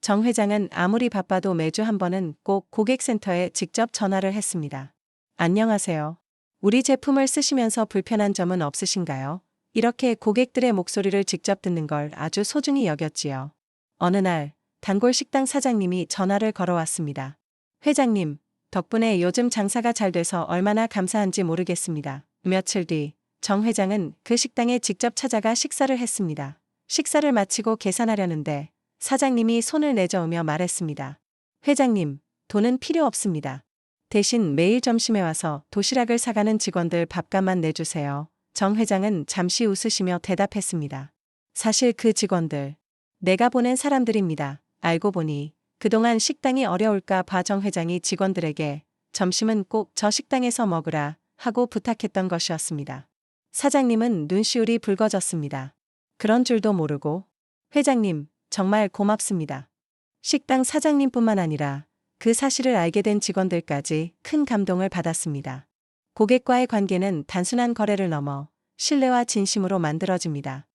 정 회장은 아무리 바빠도 매주 한 번은 꼭 고객센터에 직접 전화를 했습니다. 안녕하세요. 우리 제품을 쓰시면서 불편한 점은 없으신가요? 이렇게 고객들의 목소리를 직접 듣는 걸 아주 소중히 여겼지요. 어느 날, 단골 식당 사장님이 전화를 걸어왔습니다. 회장님, 덕분에 요즘 장사가 잘 돼서 얼마나 감사한지 모르겠습니다. 며칠 뒤, 정 회장은 그 식당에 직접 찾아가 식사를 했습니다. 식사를 마치고 계산하려는데 사장님이 손을 내저으며 말했습니다. 회장님, 돈은 필요 없습니다. 대신 매일 점심에 와서 도시락을 사가는 직원들 밥값만 내주세요. 정 회장은 잠시 웃으시며 대답했습니다. 사실 그 직원들, 내가 보낸 사람들입니다. 알고 보니 그동안 식당이 어려울까 봐 정 회장이 직원들에게 점심은 꼭 저 식당에서 먹으라 하고 부탁했던 것이었습니다. 사장님은 눈시울이 붉어졌습니다. 그런 줄도 모르고 회장님 정말 고맙습니다. 식당 사장님뿐만 아니라 그 사실을 알게 된 직원들까지 큰 감동을 받았습니다. 고객과의 관계는 단순한 거래를 넘어 신뢰와 진심으로 만들어집니다.